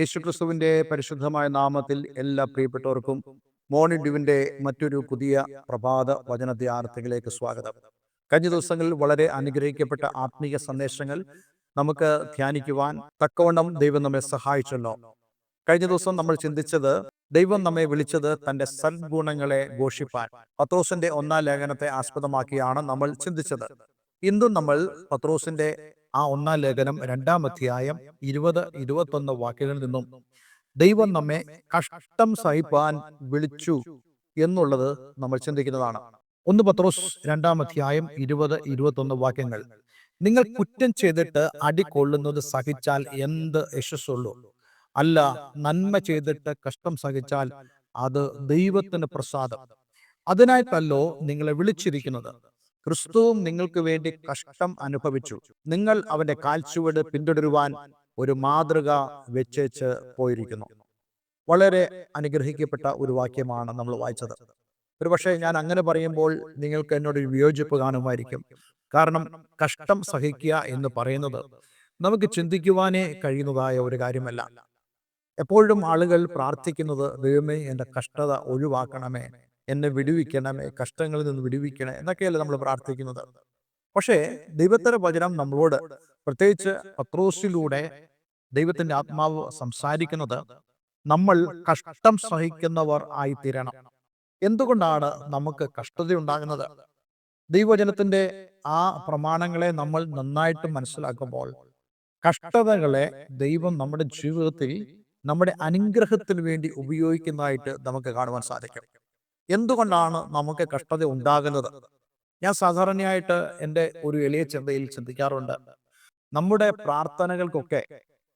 യേശുക്രിസ്തുവിന്റെ പരിശുദ്ധമായ നാമത്തിൽ എല്ലാ പ്രിയപ്പെട്ടവർക്കും മോർണിംഗ് ഡ്യൂവിന്റെ മറ്റൊരു പുതിയ പ്രഭാത വചന ധ്യാനത്തിലേക്ക് സ്വാഗതം. കഴിഞ്ഞ ദിവസങ്ങളിൽ വളരെ അനുഗ്രഹിക്കപ്പെട്ട ആത്മീയ സന്ദേശങ്ങൾ നമുക്ക് ധ്യാനിക്കുവാൻ തക്കവണ്ണം ദൈവം നമ്മെ സഹായിച്ചല്ലോ. കഴിഞ്ഞ ദിവസം നമ്മൾ ചിന്തിച്ചത് ദൈവം നമ്മെ വിളിച്ചത് തന്റെ സദ്ഗുണങ്ങളെ ഘോഷിപ്പാൻ പത്രോസിന്റെ ഒന്നാം ലേഖനത്തെ ആസ്പദമാക്കിയാണ് നമ്മൾ ചിന്തിച്ചത്. ഇന്നും നമ്മൾ പത്രോസിന്റെ ആ ഒന്നാം ലേഖനം രണ്ടാം അധ്യായം ഇരുപത് ഇരുപത്തൊന്ന് വാക്യങ്ങളിൽ നിന്നും ദൈവം നമ്മെ കഷ്ടം സഹിപ്പാൻ വിളിച്ചു എന്നുള്ളത് നമ്മൾ ചിന്തിക്കുന്നതാണ്. ഒന്ന് പത്രോസ് രണ്ടാം അധ്യായം ഇരുപത് ഇരുപത്തൊന്ന് വാക്യങ്ങൾ നിങ്ങൾ കുറ്റം ചെയ്തിട്ട് അടികൊള്ളുന്നത് സഹിച്ചാൽ എന്ത് യശസ്സുള്ളൂ? അല്ല നന്മ ചെയ്തിട്ട് കഷ്ടം സഹിച്ചാൽ അത് ദൈവത്തിന് പ്രസാദം. അതിനായിട്ടല്ലോ നിങ്ങളെ വിളിച്ചിരിക്കുന്നത്. ക്രിസ്തുവും നിങ്ങൾക്ക് വേണ്ടി കഷ്ടം അനുഭവിച്ചു. നിങ്ങൾ അവന്റെ കാൽച്ചുവട് പിന്തുടരുവാൻ ഒരു മാതൃക വെച്ചേച്ച് പോയിരിക്കുന്നു. വളരെ അനുഗ്രഹിക്കപ്പെട്ട ഒരു വാക്യമാണ് നമ്മൾ വായിച്ചത്. ഒരുപക്ഷെ ഞാൻ അങ്ങനെ പറയുമ്പോൾ നിങ്ങൾക്ക് എന്നോട് ഒരു വിയോജിപ്പ് കാണുമായിരിക്കും. കാരണം കഷ്ടം സഹിക്കുക എന്ന് പറയുന്നത് നമുക്ക് ചിന്തിക്കുവാനേ കഴിയുന്നതായ ഒരു കാര്യമല്ല. എപ്പോഴും ആളുകൾ പ്രാർത്ഥിക്കുന്നത് ദൈവമേ എന്റെ കഷ്ടത ഒഴിവാക്കണമേ. എന്നെ വിടുവിക്കണമേ കഷ്ടങ്ങളിൽ നിന്ന് വിടുവിക്കണേ എന്നൊക്കെയല്ലേ നമ്മൾ പ്രാർത്ഥിക്കുന്നത്. പക്ഷേ ദൈവത്തിന്റെ വചനം നമ്മളോട് പ്രത്യേകിച്ച് പത്രോസിലൂടെ ദൈവത്തിന്റെ ആത്മാവ് സംസാരിക്കുന്നത് നമ്മൾ കഷ്ടം സഹിക്കുന്നവർ ആയിത്തീരണം. തീരണം എന്തുകൊണ്ടാണ് നമുക്ക് കഷ്ടതയുണ്ടാകുന്നത് ദൈവജനത്തിന്റെ ആ പ്രമാണങ്ങളെ നമ്മൾ നന്നായിട്ട് മനസ്സിലാക്കുമ്പോൾ കഷ്ടതകളെ ദൈവം നമ്മുടെ ജീവിതത്തിൽ നമ്മുടെ അനുഗ്രഹത്തിന് വേണ്ടി ഉപയോഗിക്കുന്നതായിട്ട് നമുക്ക് കാണുവാൻ സാധിക്കും. എന്തുകൊണ്ടാണ് നമുക്ക് കഷ്ടത ഉണ്ടാകുന്നത്? ഞാൻ സാധാരണയായിട്ട് എന്റെ ഒരു എളിയ ചിന്തയിൽ ചിന്തിക്കാറുണ്ട്. നമ്മുടെ പ്രാർത്ഥനകൾക്കൊക്കെ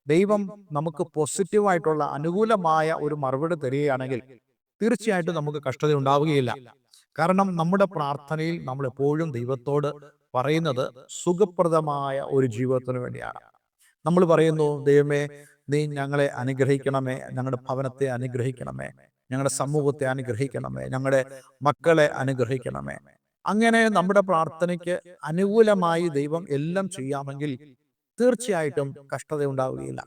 ദൈവം നമുക്ക് പോസിറ്റീവായിട്ടുള്ള അനുകൂലമായ ഒരു മറുപടി തരികയാണെങ്കിൽ തീർച്ചയായിട്ടും നമുക്ക് കഷ്ടത ഉണ്ടാവുകയില്ല. കാരണം നമ്മുടെ പ്രാർത്ഥനയിൽ നമ്മൾ എപ്പോഴും ദൈവത്തോട് പറയുന്നത് സുഖപ്രദമായ ഒരു ജീവിതത്തിന് വേണ്ടിയാണ്. നമ്മൾ പറയുന്നു ദൈവമേ നീ ഞങ്ങളെ അനുഗ്രഹിക്കണമേ ഞങ്ങളുടെ ഭവനത്തെ അനുഗ്രഹിക്കണമേ. ഞങ്ങളുടെ സമൂഹത്തെ അനുഗ്രഹിക്കണമേ ഞങ്ങളുടെ മക്കളെ അനുഗ്രഹിക്കണമേ. അങ്ങനെ നമ്മുടെ പ്രാർത്ഥനയ്ക്ക് അനുകൂലമായി ദൈവം എല്ലാം ചെയ്യാമെങ്കിൽ തീർച്ചയായിട്ടും കഷ്ടത ഉണ്ടാവുകയില്ല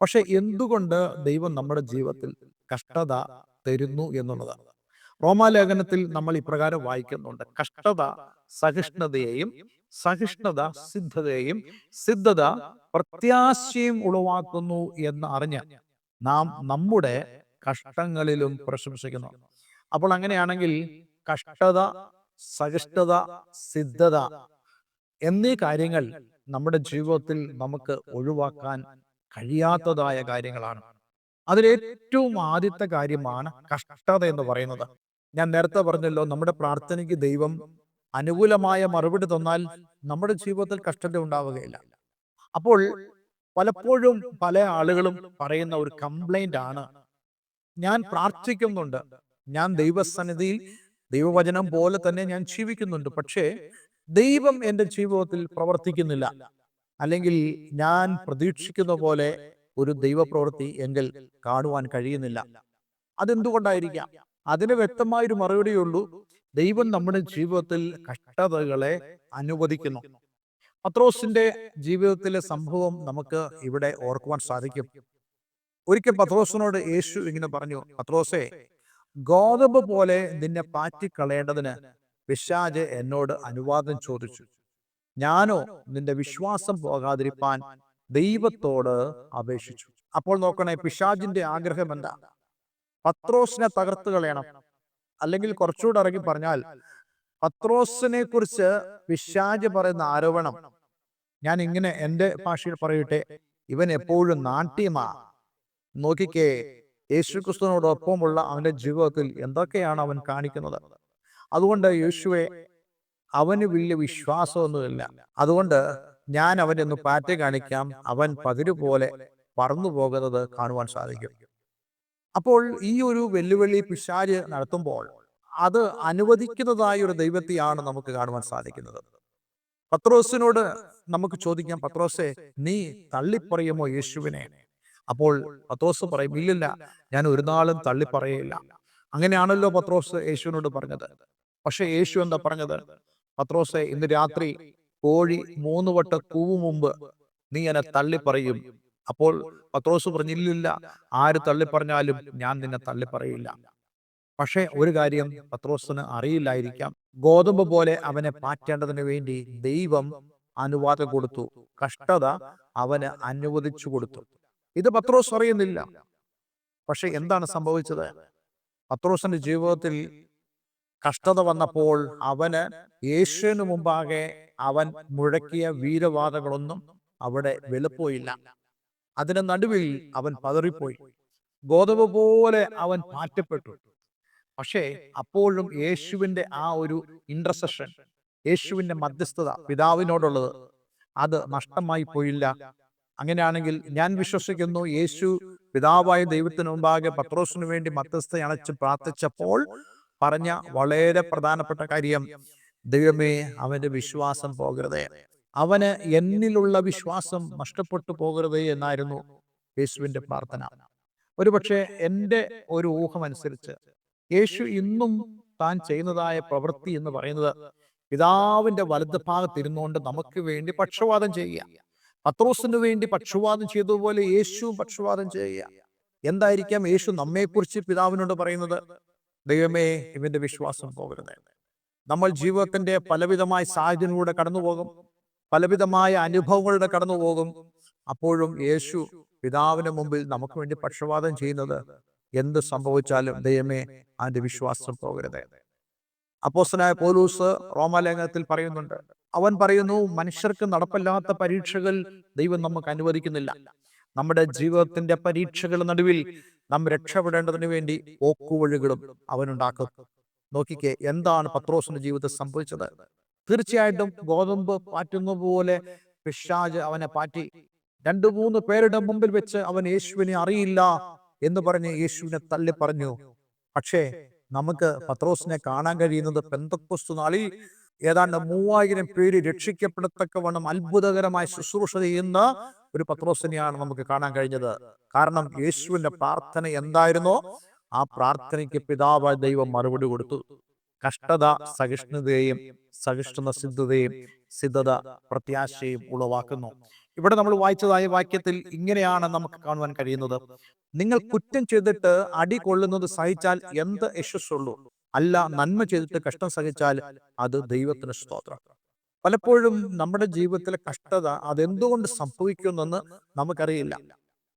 പക്ഷെ എന്തുകൊണ്ട് ദൈവം നമ്മുടെ ജീവിതത്തിൽ കഷ്ടത തരുന്നു എന്നുള്ളതാണ് റോമാലേഖനത്തിൽ നമ്മൾ ഇപ്രകാരം വായിക്കുന്നുണ്ട്. കഷ്ടത സഹിഷ്ണുതയെയും സഹിഷ്ണുത സിദ്ധതയെയും സിദ്ധത പ്രത്യാശയും ഉളവാക്കുന്നു എന്ന് അറിഞ്ഞ് നാം നമ്മുടെ കഷ്ടങ്ങളിലും പ്രശംസിക്കുന്നു. അപ്പോൾ അങ്ങനെയാണെങ്കിൽ കഷ്ടത സഹിഷ്ണുത സിദ്ധത എന്നീ കാര്യങ്ങൾ നമ്മുടെ ജീവിതത്തിൽ നമുക്ക് ഒഴിവാക്കാൻ കഴിയാത്തതായ കാര്യങ്ങളാണ്. അതിലേറ്റവും ആദ്യത്തെ കാര്യമാണ് കഷ്ടത എന്ന് പറയുന്നത്. ഞാൻ നേരത്തെ പറഞ്ഞല്ലോ നമ്മുടെ പ്രാർത്ഥനയ്ക്ക് ദൈവം അനുകൂലമായ മറുപടി തന്നാൽ നമ്മുടെ ജീവിതത്തിൽ കഷ്ടത ഉണ്ടാവുകയില്ല. അപ്പോൾ പലപ്പോഴും പല ആളുകളും പറയുന്ന ഒരു കംപ്ലൈന്റ് ആണ് ഞാൻ പ്രാർത്ഥിക്കുന്നുണ്ട്. ഞാൻ ദൈവസന്നിധിയിൽ ദൈവവചനം പോലെ തന്നെ ഞാൻ ജീവിക്കുന്നുണ്ട്. പക്ഷേ ദൈവം എന്റെ ജീവിതത്തിൽ പ്രവർത്തിക്കുന്നില്ല. അല്ലെങ്കിൽ ഞാൻ പ്രതീക്ഷിക്കുന്ന പോലെ ഒരു ദൈവപ്രവൃത്തി എങ്കിൽ കാണുവാൻ കഴിയുന്നില്ല. അതെന്തുകൊണ്ടായിരിക്കാം? അതിന് വ്യക്തമായൊരു മറുപടിയുള്ളൂ. ദൈവം നമ്മുടെ ജീവിതത്തിൽ കഷ്ടതകളെ അനുവദിക്കുന്നു. പത്രോസിന്റെ ജീവിതത്തിലെ സംഭവം നമുക്ക് ഇവിടെ ഓർക്കുവാൻ സാധിക്കും. ഒരിക്കൽ പത്രോസിനോട് യേശു ഇങ്ങനെ പറഞ്ഞു പത്രോസേ ഗോതമ്പ് പോലെ നിന്നെ പാറ്റിക്കളയേണ്ടതിന് പിശാജ് എന്നോട് അനുവാദം ചോദിച്ചു. ഞാനോ നിന്റെ വിശ്വാസം പോകാതിരിപ്പാൻ ദൈവത്തോട് അപേക്ഷിച്ചു. അപ്പോൾ നോക്കണേ പിശാജിന്റെ ആഗ്രഹം എന്താ? പത്രോസിനെ തകർത്ത് കളയണം. അല്ലെങ്കിൽ കുറച്ചുകൂടെ ഇറങ്ങി പറഞ്ഞാൽ പത്രോസിനെ കുറിച്ച് പിശാജ് പറയുന്ന ആരോപണം. ഞാൻ ഇങ്ങനെ എന്റെ ഭാഷയിൽ പറയട്ടെ ഇവൻ എപ്പോഴും നാട്യമാ നോക്കിക്കേ യേശു ക്രിസ്തുവിനോടൊപ്പമുള്ള അവന്റെ ജീവിതത്തിൽ എന്തൊക്കെയാണ് അവൻ കാണിക്കുന്നത്? അതുകൊണ്ട് യേശുവെ അവന് വലിയ വിശ്വാസമൊന്നുമില്ല. അതുകൊണ്ട് ഞാൻ അവനെ ഒന്ന് പാറ്റ കാണിക്കാം. അവൻ പതിരു പോലെ പറന്നു പോകുന്നത് കാണുവാൻ സാധിക്കും. അപ്പോൾ ഈ ഒരു വെല്ലുവിളി പിശാര് നടത്തുമ്പോൾ അത് അനുവദിക്കുന്നതായ ഒരു ദൈവത്തെയാണ് നമുക്ക് കാണുവാൻ സാധിക്കുന്നത്. പത്രോസിനോട് നമുക്ക് ചോദിക്കാം പത്രോസെ നീ തള്ളിപ്പറയുമോ യേശുവിനെ? അപ്പോൾ പത്രോസ് പറയും ഇല്ലില്ല ഞാൻ ഒരു നാളും തള്ളിപ്പറയില്ല അങ്ങനെയാണല്ലോ പത്രോസ് യേശുവിനോട് പറഞ്ഞത്. പക്ഷെ യേശു എന്താ പറഞ്ഞത്? പത്രോസെ ഇന്ന് രാത്രി കോഴി മൂന്ന് വട്ട കൂവു മുമ്പ് നീ എന്നെ തള്ളിപ്പറയും. അപ്പോൾ പത്രോസ് പറഞ്ഞില്ലില്ല ആര് തള്ളിപ്പറഞ്ഞാലും ഞാൻ നിന്നെ തള്ളിപ്പറയില്ല പക്ഷേ ഒരു കാര്യം പത്രോസിന് അറിയില്ലായിരിക്കാം. ഗോതമ്പ് പോലെ അവനെ പാറ്റേണ്ടതിന് വേണ്ടി ദൈവം അനുവാദം കൊടുത്തു. കഷ്ടത അവന് അനുവദിച്ചു കൊടുത്തു. ഇത് പത്രോസ് അറിയുന്നില്ല. പക്ഷെ എന്താണ് സംഭവിച്ചത്? പത്രോസിന്റെ ജീവിതത്തിൽ കഷ്ടത വന്നപ്പോൾ അവന് യേശുവിന് മുമ്പാകെ അവൻ മുഴക്കിയ വീരവാദങ്ങളൊന്നും അവിടെ വെളുപ്പോയില്ല. അതിന് നടുവിൽ അവൻ പതറിപ്പോയി. ഗോതമ്പ് പോലെ അവൻ മാറ്റപ്പെട്ടു. പക്ഷേ അപ്പോഴും യേശുവിന്റെ ആ ഒരു ഇന്റർസെഷൻ യേശുവിന്റെ മധ്യസ്ഥത പിതാവിനോടുള്ളത്. അത് നഷ്ടമായി പോയില്ല. അങ്ങനെയാണെങ്കിൽ ഞാൻ വിശ്വസിക്കുന്നു യേശു പിതാവായ ദൈവത്തിന് മുമ്പാകെ പത്രോസിനു വേണ്ടി മധ്യസ്ഥ അണച്ച് പ്രാർത്ഥിച്ചപ്പോൾ പറഞ്ഞ വളരെ പ്രധാനപ്പെട്ട കാര്യം ദൈവമേ അവന്റെ വിശ്വാസം പോകരുതേ. അവന് എന്നിലുള്ള വിശ്വാസം നഷ്ടപ്പെട്ടു പോകരുതേ എന്നായിരുന്നു യേശുവിന്റെ പ്രാർത്ഥന. ഒരുപക്ഷെ എന്റെ ഒരു ഊഹം അനുസരിച്ച് യേശു ഇന്നും താൻ ചെയ്യുന്നതായ പ്രവൃത്തി എന്ന് പറയുന്നത് പിതാവിന്റെ വലത് ഭാഗത്തിരുന്നുകൊണ്ട് നമുക്ക് വേണ്ടി പക്ഷവാദം ചെയ്യുക. പത്രോസിന് വേണ്ടി പക്ഷവാദം ചെയ്തതുപോലെ യേശു പക്ഷവാദം ചെയ്യുക. എന്തായിരിക്കാം യേശു നമ്മെക്കുറിച്ച് പിതാവിനോട് പറയുന്നത്? ദൈവമേ ഇവന്റെ വിശ്വാസം പോകരുത്. നമ്മൾ ജീവിതത്തിന്റെ പലവിധമായ സാഹചര്യങ്ങളിലൂടെ കടന്നുപോകും. പലവിധമായ അനുഭവങ്ങളുടെ കടന്നുപോകും. അപ്പോഴും യേശു പിതാവിന് മുമ്പിൽ നമുക്ക് വേണ്ടി പക്ഷവാദം ചെയ്യുന്നത് എന്ത് സംഭവിച്ചാലും ദൈവമേ അതിന്റെ വിശ്വാസം പോകരുത്. അപ്പോസനായ പോലൂസ് റോമാലേഖനത്തിൽ പറയുന്നുണ്ട് അവൻ പറയുന്നു മനുഷ്യർക്ക് നടപ്പില്ലാത്ത പരീക്ഷകൾ ദൈവം നമുക്ക് അനുവദിക്കുന്നില്ല. നമ്മുടെ ജീവിതത്തിന്റെ പരീക്ഷകൾ നടുവിൽ നാം രക്ഷപ്പെടേണ്ടതിന് വേണ്ടി ഓക്കുവഴികളും അവനുണ്ടാക്കും. നോക്കിക്കേ എന്താണ് പത്രോസിന്റെ ജീവിതത്തിൽ സംഭവിച്ചത്? തീർച്ചയായിട്ടും ഗോതമ്പ് പാറ്റുന്ന പോലെ പിശാജ് അവനെ പാറ്റി. രണ്ടു മൂന്ന് പേരുടെ മുമ്പിൽ വെച്ച് അവൻ യേശുവിനെ അറിയില്ല എന്ന് പറഞ്ഞ് യേശുവിനെ തള്ളി പറഞ്ഞു പക്ഷേ നമുക്ക് പത്രോസിനെ കാണാൻ കഴിയുന്നത് പെന്തക്കൊസ്തു നാളിൽ ഏതാണ്ട് മൂവായിരം പേര് രക്ഷിക്കപ്പെടത്തക്കവണ്ണം അത്ഭുതകരമായ ശുശ്രൂഷ ചെയ്യുന്ന ഒരു പത്രോസിനെയാണ് നമുക്ക് കാണാൻ കഴിഞ്ഞത്. കാരണം യേശുവിന്റെ പ്രാർത്ഥന എന്തായിരുന്നോ ആ പ്രാർത്ഥനയ്ക്ക് പിതാവായ ദൈവം മറുപടി കൊടുത്തു. കഷ്ടത സഹിഷ്ണുതയെയും സഹിഷ്ണുത സിദ്ധതയും സിദ്ധത പ്രത്യാശയും ഉളവാക്കുന്നു. ഇവിടെ നമ്മൾ വായിച്ചതായ വാക്യത്തിൽ ഇങ്ങനെയാണ് നമുക്ക് കാണുവാൻ കഴിയുന്നത്. നിങ്ങൾ കുറ്റം ചെയ്തിട്ട് അടി കൊള്ളുന്നത് സഹിച്ചാൽ എന്ത് യശസ്സുള്ളൂ? അല്ല നന്മ ചെയ്തിട്ട് കഷ്ടം സഹിച്ചാൽ അത് ദൈവത്തിന് സ്തോത്രം. പലപ്പോഴും നമ്മുടെ ജീവിതത്തിലെ കഷ്ടത അതെന്തുകൊണ്ട് സംഭവിക്കുന്നെന്ന് നമുക്കറിയില്ല.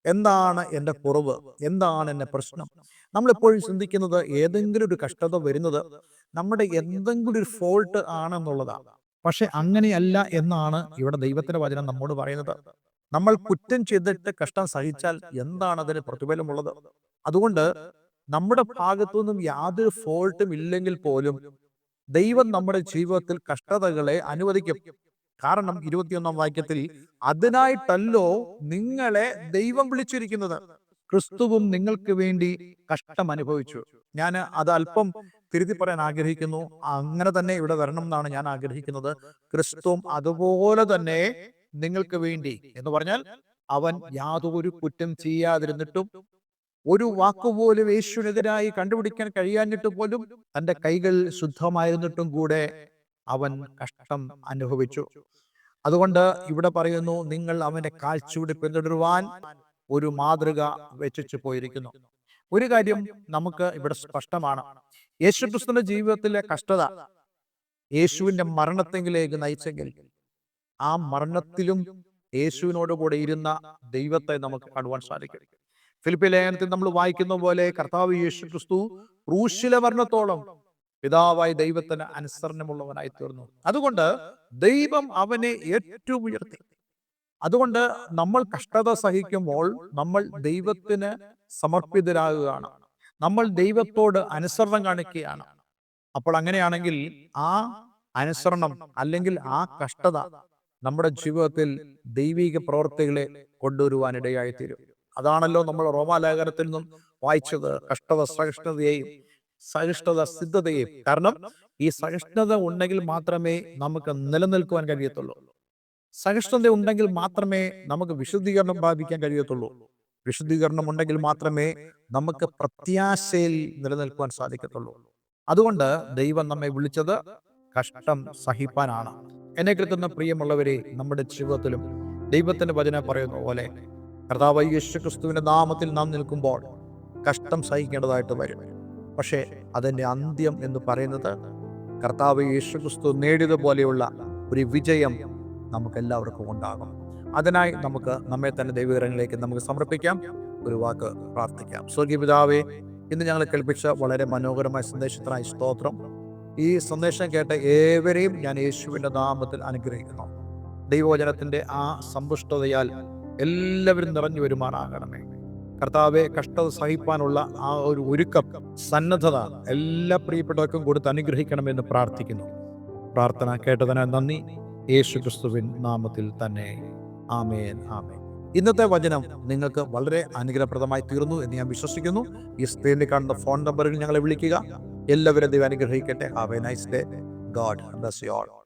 എന്താണ് എന്റെ കുറവ്? എന്താണ് എന്റെ പ്രശ്നം? നമ്മൾ എപ്പോഴും ചിന്തിക്കുന്നത് ഏതെങ്കിലും ഒരു കഷ്ടത വരുന്നത് നമ്മുടെ എന്തെങ്കിലും ഒരു ഫോൾട്ട് ആണെന്നുള്ളതാണ് പക്ഷെ അങ്ങനെയല്ല എന്നാണ് ഇവിടെ ദൈവത്തിന്റെ വചനം നമ്മോട് പറയുന്നത്. നമ്മൾ കുറ്റം ചെയ്തിട്ട് കഷ്ടം സഹിച്ചാൽ എന്താണ് അതിന് പ്രതിഫലമുള്ളത്? അതുകൊണ്ട് നമ്മുടെ ഭാഗത്തു നിന്നും യാതൊരു ഫോൾട്ടും ഇല്ലെങ്കിൽ പോലും ദൈവം നമ്മുടെ ജീവിതത്തിൽ കഷ്ടതകളെ അനുവദിക്കും. കാരണം ഇരുപത്തിയൊന്നാം വാക്യത്തിൽ അതിനായിട്ടല്ലോ നിങ്ങളെ ദൈവം വിളിച്ചിരിക്കുന്നത്. ക്രിസ്തുവും നിങ്ങൾക്ക് വേണ്ടി കഷ്ടം അനുഭവിച്ചു. ഞാൻ അത് അല്പം തിരുത്തി പറയാൻ ആഗ്രഹിക്കുന്നു. അങ്ങനെ തന്നെ ഇവിടെ വരണം എന്നാണ് ഞാൻ ആഗ്രഹിക്കുന്നത്. ക്രിസ്തുവും അതുപോലെ തന്നെ നിങ്ങൾക്ക് വേണ്ടി എന്ന് പറഞ്ഞാൽ അവൻ യാതൊരു കുറ്റം ചെയ്യാതിരുന്നിട്ടും ഒരു വാക്കുപോലും യേശുവിനെതിരായി കണ്ടുപിടിക്കാൻ കഴിയാഞ്ഞിട്ട് പോലും തന്റെ കൈകൾ ശുദ്ധമായിരുന്നിട്ടും കൂടെ അവൻ കഷ്ടം അനുഭവിച്ചു. അതുകൊണ്ട് ഇവിടെ പറയുന്നു നിങ്ങൾ അവന്റെ കാഴ്ചയുടെ പിന്തുടരുവാൻ ഒരു മാതൃക വെച്ചു പോയിരിക്കുന്നു. ഒരു കാര്യം നമുക്ക് ഇവിടെ സ്പഷ്ടമാണ്. യേശുക്രിസ്തുവിന്റെ ജീവിതത്തിലെ കഷ്ടത യേശുവിന്റെ മരണത്തെങ്കിലേക്ക് നയിച്ചെങ്കിൽ ആ മരണത്തിലും യേശുവിനോട് കൂടെ ഇരുന്ന ദൈവത്തെ നമുക്ക് കാണുവാൻ സാധിക്കും. ഫിലിപ്പി ലേഖനത്തിൽ നമ്മൾ വായിക്കുന്ന പോലെ കർത്താവ് യേശു ക്രിസ്തു ക്രൂശില മരണത്തോളം പിതാവായി ദൈവത്തിന് അനുസരണമുള്ളവനായി തീർന്നു അതുകൊണ്ട് ദൈവം അവനെ ഏറ്റവും ഉയർത്തി അതുകൊണ്ട് നമ്മൾ കഷ്ടത സഹിക്കുമ്പോൾ നമ്മൾ ദൈവത്തിന് സമർപ്പിതരാകുകയാണ്. നമ്മൾ ദൈവത്തോട് അനുസരണം കാണിക്കുകയാണ്. അപ്പോൾ അങ്ങനെയാണെങ്കിൽ ആ അനുസരണം അല്ലെങ്കിൽ ആ കഷ്ടത നമ്മുടെ ജീവിതത്തിൽ ദൈവിക പ്രവർത്തികളെ കൊണ്ടുവരുവാനിടയായി തീരും അതാണല്ലോ നമ്മൾ റോമാലേഖനത്തിൽ നിന്നും വായിച്ചത്. കഷ്ടത സഹിഷ്ണുതയെയും സഹിഷ്ണുത സിദ്ധതയെയും. കാരണം ഈ സഹിഷ്ണുത ഉണ്ടെങ്കിൽ മാത്രമേ നമുക്ക് നിലനിൽക്കുവാൻ കഴിയത്തുള്ളൂ. സഹിഷ്ണുത ഉണ്ടെങ്കിൽ മാത്രമേ നമുക്ക് വിശുദ്ധീകരണം പ്രാപിക്കാൻ കഴിയത്തുള്ളൂ. വിശുദ്ധീകരണം ഉണ്ടെങ്കിൽ മാത്രമേ നമുക്ക് പ്രത്യാശയിൽ നിലനിൽക്കുവാൻ സാധിക്കത്തുള്ളൂ. അതുകൊണ്ട് ദൈവം നമ്മെ വിളിച്ചത് കഷ്ടം സഹിപ്പാനാണ്. എന്നെ കിട്ടുന്ന പ്രിയമുള്ളവരെ നമ്മുടെ ജീവിതത്തിലും ദൈവത്തിന്റെ വചനം പറയുന്ന പോലെ കർത്താവ് യേശു ക്രിസ്തുവിന്റെ നാമത്തിൽ നാം നിൽക്കുമ്പോൾ കഷ്ടം സഹിക്കേണ്ടതായിട്ട് വരും. പക്ഷേ അതിന്റെ അന്ത്യം എന്ന് പറയുന്നത് കർത്താവ് യേശു ക്രിസ്തു നേടിയതുപോലെയുള്ള ഒരു വിജയം നമുക്കെല്ലാവർക്കും ഉണ്ടാകും. അതിനായി നമുക്ക് നമ്മെ തന്നെ ദൈവകരങ്ങളിലേക്ക് നമുക്ക് സമർപ്പിക്കാം. ഒരു വാക്ക് പ്രാർത്ഥിക്കാം. സ്വർഗീയ പിതാവേ ഇന്ന് ഞങ്ങൾ കേൾപ്പിച്ച വളരെ മനോഹരമായ സന്ദേശത്തിനായി സ്തോത്രം. ഈ സന്ദേശം കേട്ട ഏവരെയും ഞാൻ യേശുവിന്റെ നാമത്തിൽ അനുഗ്രഹിക്കുന്നു. ദൈവവചനത്തിന്റെ ആ സമ്പുഷ്ടതയാൽ എല്ലാവരും നിറഞ്ഞു വരുമാറാകണമേ കർത്താവെ കഷ്ടത സഹിപ്പാനുള്ള ആ ഒരു ഒരുക്കം സന്നദ്ധത എല്ലാ പ്രിയപ്പെട്ടവർക്കും കൊടുത്ത് അനുഗ്രഹിക്കണമെന്ന് പ്രാർത്ഥിക്കുന്നു. പ്രാർത്ഥന കേട്ടതിന് നന്ദി. യേശു ക്രിസ്തുവിൻ നാമത്തിൽ തന്നെ. ആമേൻ ആമേൻ. ഇന്നത്തെ വചനം നിങ്ങൾക്ക് വളരെ അനുഗ്രഹപ്രദമായി തീർന്നു എന്ന് ഞാൻ വിശ്വസിക്കുന്നു. ഈ സ്ക്രീനിൽ കാണുന്ന ഫോൺ നമ്പറിൽ ഞങ്ങളെ വിളിക്കുക. എല്ലാവരും ദൈവം അനുഗ്രഹിക്കട്ടെ. Have a nice day God bless you all